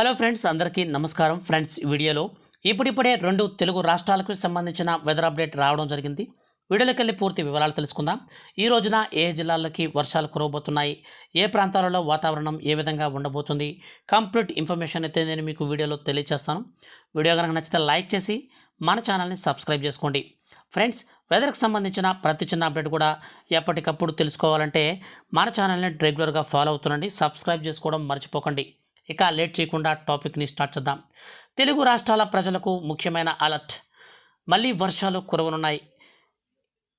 Hello friends అందరికీ నమస్కారం. Friends ఈ వీడియోలో ఇప్పుడిప్పుడే రెండు తెలుగు రాష్ట్రాలకు సంబంధించిన వెదర్ అప్డేట్ రావడం జరిగింది. వీడియోలోకి వెళ్ళి పూర్తి వివరాలు తెలుసుకుందాం. ఈ రోజున ఏ జిల్లాల్లోకి వర్షాలు కురవబోతున్నాయి? ఏ ప్రాంతాలలో వాతావరణం ఏ విధంగా ఉండబోతుంది? కంప్లీట్ ఇన్ఫర్మేషన్ అయితే నేను మీకు వీడియోలో తెలియజేస్తాను వీడియో కనుక నచ్చితే లైక్ చేసి మన ఛానల్ని సబ్స్క్రైబ్ చేసుకోండి. ఫ్రెండ్స్ వెదర్కి సంబంధించిన ప్రతి చిన్న అప్డేట్ కూడా ఎప్పటికప్పుడు తెలుసుకోవాలంటే మన ఛానల్ని రెగ్యులర్గా ఫాలో అవుతుండండి. సబ్స్క్రైబ్ చేసుకోవడం మర్చిపోకండి. ఇక లేట్ చేయకుండా టాపిక్ని స్టార్ట్ చేద్దాం. తెలుగు రాష్ట్రాల ప్రజలకు ముఖ్యమైన అలర్ట్. మళ్ళీ వర్షాలు కురవనున్నాయి.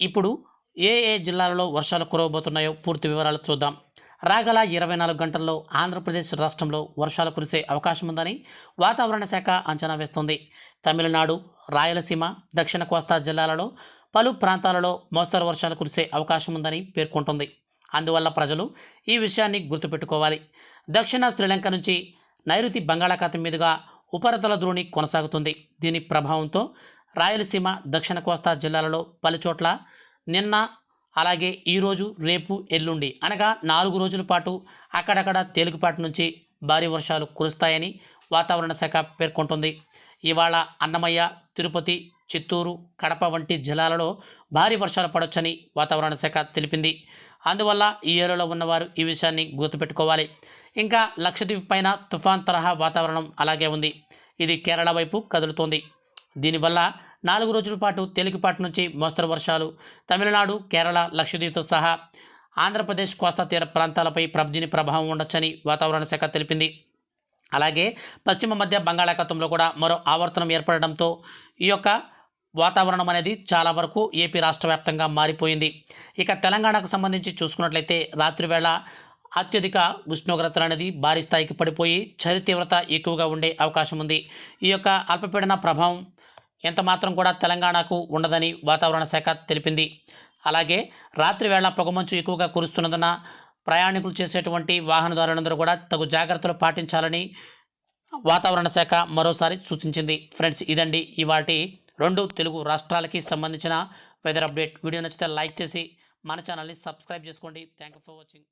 ఇప్పుడు ఏ ఏ జిల్లాలలో వర్షాలు కురవబోతున్నాయో పూర్తి వివరాలు చూద్దాం. రాగల ఇరవై నాలుగు గంటల్లో ఆంధ్రప్రదేశ్ రాష్ట్రంలో వర్షాలు కురిసే అవకాశం ఉందని వాతావరణ శాఖ అంచనా వేస్తుంది. తమిళనాడు రాయలసీమ దక్షిణ కోస్తా జిల్లాలలో పలు ప్రాంతాలలో మోస్తరు వర్షాలు కురిసే అవకాశం ఉందని పేర్కొంటుంది. అందువల్ల ప్రజలు ఈ విషయాన్ని గుర్తుపెట్టుకోవాలి. దక్షిణ శ్రీలంక నుంచి నైరుతి బంగాళాఖాతం మీదుగా ఉపరితల ద్రోణి కొనసాగుతుంది. దీని ప్రభావంతో రాయలసీమ దక్షిణ కోస్తా జిల్లాలలో పలుచోట్ల నిన్న అలాగే ఈరోజు రేపు ఎల్లుండి అనగా నాలుగు రోజుల పాటు అక్కడక్కడ తేలికపాటి నుంచి భారీ వర్షాలు కురుస్తాయని వాతావరణ శాఖ పేర్కొంటుంది. ఇవాళ అన్నమయ్య తిరుపతి చిత్తూరు కడప వంటి జిల్లాలలో భారీ వర్షాలు పడొచ్చని వాతావరణ శాఖ తెలిపింది. అందువల్ల ఈ ఏరియాలో ఉన్నవారు ఈ విషయాన్ని గుర్తుపెట్టుకోవాలి. ఇంకా లక్షద్వీప్ పైన తుఫాన్ తరహా వాతావరణం అలాగే ఉంది. ఇది కేరళ వైపు కదులుతోంది. దీనివల్ల నాలుగు రోజుల పాటు తేలికపాటి నుంచి మోస్తరు వర్షాలు తమిళనాడు కేరళ లక్షద్వీప్తో సహా ఆంధ్రప్రదేశ్ కోస్తా తీర ప్రాంతాలపై ప్ర- ప్రభావం ఉండొచ్చని వాతావరణ శాఖ తెలిపింది. అలాగే పశ్చిమ మధ్య బంగాళాఖాతంలో కూడా మరో ఆవర్తనం ఏర్పడడంతో ఈ యొక్క వాతావరణం అనేది చాలా వరకు ఏపీ రాష్ట్ర వ్యాప్తంగా మారిపోయింది. ఇక తెలంగాణకు సంబంధించి చూసుకున్నట్లయితే రాత్రివేళ అత్యధిక ఉష్ణోగ్రతలు అనేది భారీ స్థాయికి పడిపోయి చలి తీవ్రత ఎక్కువగా ఉండే అవకాశం ఉంది. ఈ యొక్క అల్పపీడన ప్రభావం ఎంత మాత్రం కూడా తెలంగాణకు ఉండదని వాతావరణ శాఖ తెలిపింది. అలాగే రాత్రివేళ పొగమంచు ఎక్కువగా కురుస్తున్నందున ప్రయాణికులు చేసేటువంటి వాహనదారులందరూ కూడా తగు జాగ్రత్తలు పాటించాలని వాతావరణ శాఖ మరోసారి సూచించింది. ఫ్రెండ్స్ ఇదండి ఇవాటి రెండు తెలుగు రాష్ట్రాలకి సంబంధించిన వెదర్ అప్డేట్ వీడియో నచ్చితే లైక్ చేసి మన ఛానల్ని సబ్స్క్రైబ్ చేసుకోండి. Thank you for watching